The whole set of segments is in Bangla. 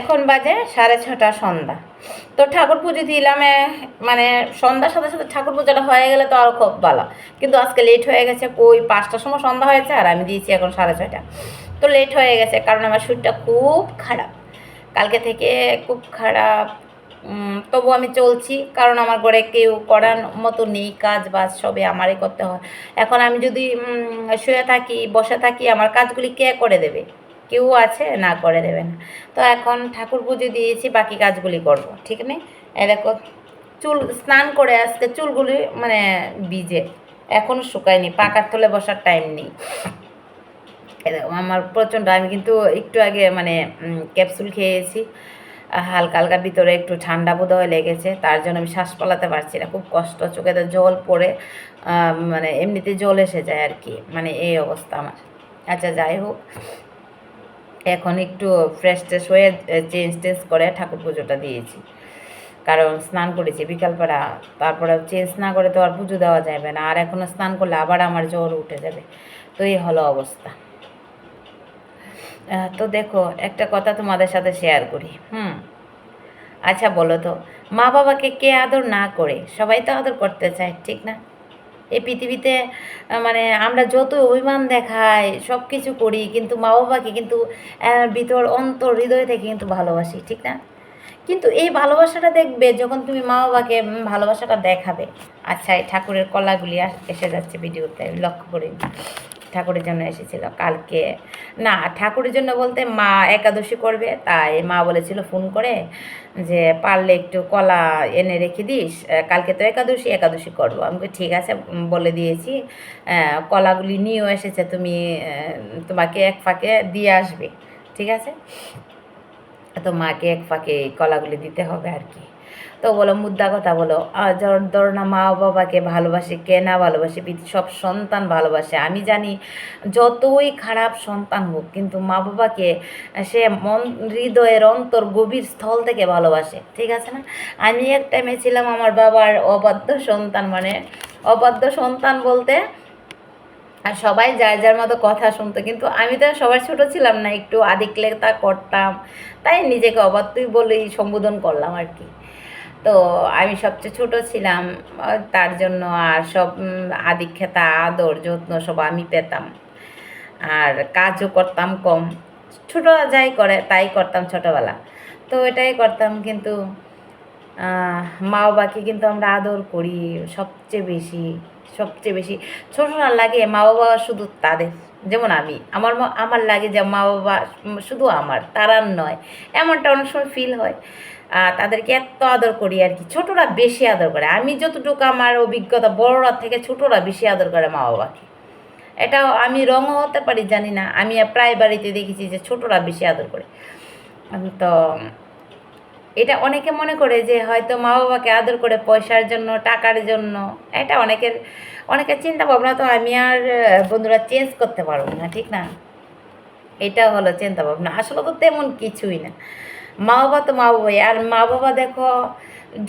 এখন বাজে সাড়ে ছটা সন্ধ্যা। তো ঠাকুর পুজো দিলাম মানে সন্ধ্যার সাথে সাথে ঠাকুর পুজোটা হয়ে গেলে তো আরও খুব ভালো কিন্তু আজকে লেট হয়ে গেছে, ওই পাঁচটার সময় সন্ধ্যা হয়েছে আর আমি দিয়েছি এখন সাড়ে ছয়টা। তো লেট হয়ে গেছে, কারণ আমার শরীরটা খুব খারাপ। কালকে থেকে খুব খারাপ। তবু আমি চলছি, কারণ আমার ঘরে কেউ করার মতো নেই, কাজ বাজ সবে আমারই করতে হয়। এখন আমি যদি শুয়ে থাকি, বসে থাকি, আমার কাজগুলি কে করে দেবে? কেউ আছে, না করে দেবে না। তো এখন ঠাকুর পুজো দিয়েছি, বাকি কাজগুলি করব, ঠিক নেই? এ দেখো, চুল স্নান করে আসতে চুলগুলি মানে ভিজে এখনও শুকায়নি, পাকার তলে বসার টাইম নেই। আমার প্রচণ্ড, আমি কিন্তু একটু আগে মানে ক্যাপসুল খেয়েছি হালকা হালকা ভিতরে একটু ঠান্ডা বোধ হয় লেগেছে, তার জন্য আমি শ্বাস পালাতে পারছি না, খুব কষ্ট চোখেতে জল পড়ে মানে এমনিতে জল এসে যায় আর কি মানে এই অবস্থা আমার। আচ্ছা যাই হোক এখন একটু ফ্রেশ ট্রেশ হয়ে চেঞ্জ টেঞ্জ করে ঠাকুর পুজোটা দিয়েছি। কারণ স্নান করেছি বিকালবেলা, তারপরে চেঞ্জ না করে তো আর পুজো দেওয়া যাবে না। আর এখনও স্নান করলে আবার আমার জ্বর উঠে যাবে। তো এই হলো অবস্থা। তো দেখো, একটা কথা তোমাদের সাথে শেয়ার করি, হুম? আচ্ছা বলো তো মা বাবাকে কে আদর না করে? সবাই তো আদর করতে চায়, ঠিক না? এই পৃথিবীতে মানে আমরা যত অভিমান দেখাই সব কিছু করি, কিন্তু মা বাবাকে কিন্তু ভিতর অন্তর হৃদয় থেকে কিন্তু ভালোবাসি, ঠিক না? কিন্তু এই ভালোবাসাটা দেখবে যখন তুমি মা বাবাকে ভালোবাসাটা দেখাবে। আচ্ছা এই ঠাকুরের কলাগুলি এসে যাচ্ছে ভিডিওতে, লক্ষ্য করি। ঠাকুরের জন্য এসেছিল কালকে। না, ঠাকুরের জন্য বলতে মা একাদশী করবে, তাই মা বলেছিল ফোন করে যে, পারলে একটু কলা এনে রেখে দিস কালকে তো একাদশী একাদশী করব। আমি ঠিক আছে বলে দিয়েছি কলাগুলি নিয়েও এসেছে, তুমি তোমাকে এক ফাঁকে দিয়ে আসবে, ঠিক আছে? তো মাকে এক ফাঁকে কলাগুলি দিতে হবে আর কি। তো বলো, মুদ্রা কথা বলো। ধরো না, মা বাবাকে ভালোবাসে, কে না ভালোবাসে সব সন্তান ভালোবাসে। আমি জানি যতই খারাপ সন্তান হোক, কিন্তু মা বাবাকে সে মন, হৃদয়ের অন্তর গভীর স্থল থেকে ভালোবাসে, ঠিক আছে না? আমি এক টাইমে ছিলাম আমার বাবার অবাধ্য সন্তান মানে অবাধ্য সন্তান বলতে আর সবাই যার যার মতো কথা শুনতো, কিন্তু আমি তো সবার ছোট ছিলাম না, একটু আদিক্লেতা করতাম। তাই নিজেকে অবাধ্যই বলেই সম্বোধন করলাম আর কি। তো আমি সবচেয়ে ছোট ছিলাম তার জন্য আর সব আদিক্ষেতা আদর, যত্ন সব আমি পেতাম। আর কাজও করতাম কম। ছোটরা যাই করে, তাই করতাম ছোটোবেলা। তো এটাই করতাম কিন্তু মা বাবাকে কিন্তু আমরা আদর করি সবচেয়ে বেশি সবচেয়ে বেশি। ছোটরা লাগে, মা বাবা শুধু তাদের। যেমন আমি, আমার আমার লাগে যে মা বাবা শুধু আমার তারার নয়, এমনটা অনেক সময় ফিল হয়। তাদেরকে এত আদর করি আর কি, ছোটরা বেশি আদর করে। আমি যতটুকু আমার অভিজ্ঞতা বড়রা থেকে ছোটরা বেশি আদর করে মা বাবাকে। এটাও আমি রঙও হতে পারি, জানি না। আমি প্রায় বাড়িতে দেখেছি যে ছোটরা বেশি আদর করে। তো এটা অনেকে মনে করে যে হয়তো মা বাবাকে আদর করে পয়সার জন্য, টাকার জন্য, এটা অনেকের অনেকের চিন্তা ভাবনা তো আমি আর বন্ধুরা চেঞ্জ করতে পারব না, ঠিক না? এটা হলো চিন্তা ভাবনা আসলে তো তেমন কিছুই না। মা বাবা তো মা বাবাই আর মা বাবা দেখো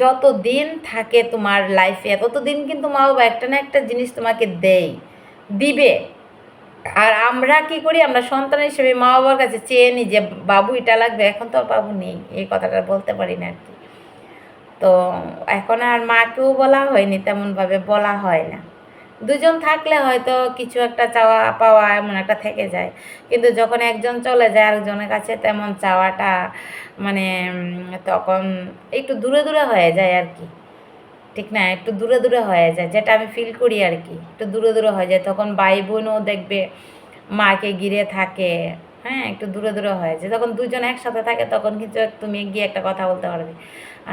যত দিন থাকে তোমার লাইফে তত দিন কিন্তু মা বাবা একটা না একটা জিনিস তোমাকে দেয়, দিবে। আর আমরা কি করি? আমরা সন্তান হিসেবে মা বাবার কাছে চেয়ে নিই যে, বাবু, এটা লাগবে, এখন তো বাবু নেই। এই কথাটা বলতে পারি না আর কি। তো এখন আর মাকেও বলা হয়নি, তেমনভাবে বলা হয় না। দুজন থাকলে হয়তো কিছু একটা চাওয়া পাওয়া এমন একটা থেকে যায়। কিন্তু যখন একজন চলে যায় আরেকজনের কাছে, তেমন চাওয়াটা মানে তখন একটু দূরে দূরে হয়ে যায় আর কি। ঠিক না? একটু দূরে দূরে হয়ে যায়, যেটা আমি ফিল করি আর কি। একটু দূরে দূরে হয়ে যায়। তখন ভাই বোনও দেখবে, মাকে ঘিরে থাকে। হ্যাঁ একটু দূরে দূরে হয়ে। যায় যখন দুজন একসাথে থাকে, তখন কিন্তু তুমি গিয়ে একটা কথা বলতে পারবে।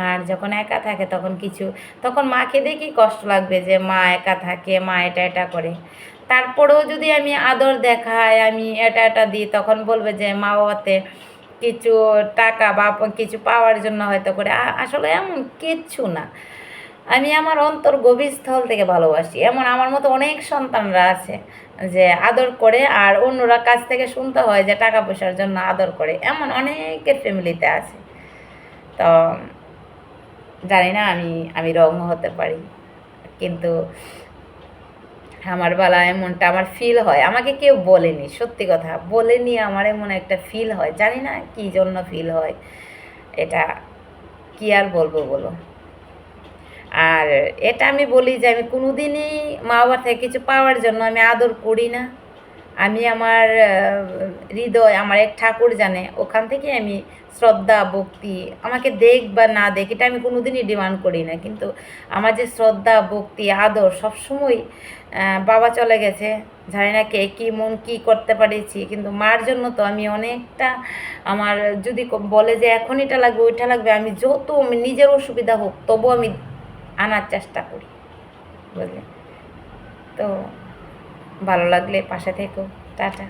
আর যখন একা থাকে, তখন কিছু, তখন মাকে দেখি কষ্ট লাগবে যে মা একা থাকে, মা এটা এটা করে। তারপরেও যদি আমি আদর দেখাই, আমি এটা এটা দিই, তখন বলবে যে মা বাবাতে কিছু টাকা বা কিছু পাওয়ার জন্য হয়তো করে। আসলে এমন কিচ্ছু না। আমি আমার অন্তর গভীর স্থল থেকে ভালোবাসি। এমন আমার মতো অনেক সন্তানরা আছে যে আদর করে আর অন্যরা কাছ থেকে শুনতে হয় যে টাকা পয়সার জন্য আদর করে। এমন অনেকের ফ্যামিলিতে আছে। তো জানি না আমি আমি রং হতে পারি, কিন্তু আমার বেলা এমনটা আমার ফিল হয়। আমাকে কেউ বলেনি, সত্যি কথা। বলেনি আমার এমন একটা ফিল হয়। জানি না কী জন্য ফিল হয়। এটা কি আর বলব বলো? আর এটা আমি বলি যে আমি কোনোদিনই মা বাবার থেকে কিছু পাওয়ার জন্য আমি আদর করি না। আমি আমার হৃদয়, আমার এক ঠাকুর জানে, ওখান থেকে আমি শ্রদ্ধা, ভক্তি, আমাকে দেখ বা না দেখ, এটা আমি কোনোদিনই ডিমান্ড করি না। কিন্তু আমার যে শ্রদ্ধা, ভক্তি, আদর সবসময় বাবা চলে গেছে। জানি না কে কী মন কী করতে পারেছি, কিন্তু মার জন্য তো আমি অনেকটা আমার যদি বলে যে এখন এটা লাগবে, ওইটা লাগবে, আমি যত নিজের অসুবিধা হোক তবু আমি আনার চেষ্টা করি বুঝলে? তো ভালো লাগলে পাশে থেকো টাটা।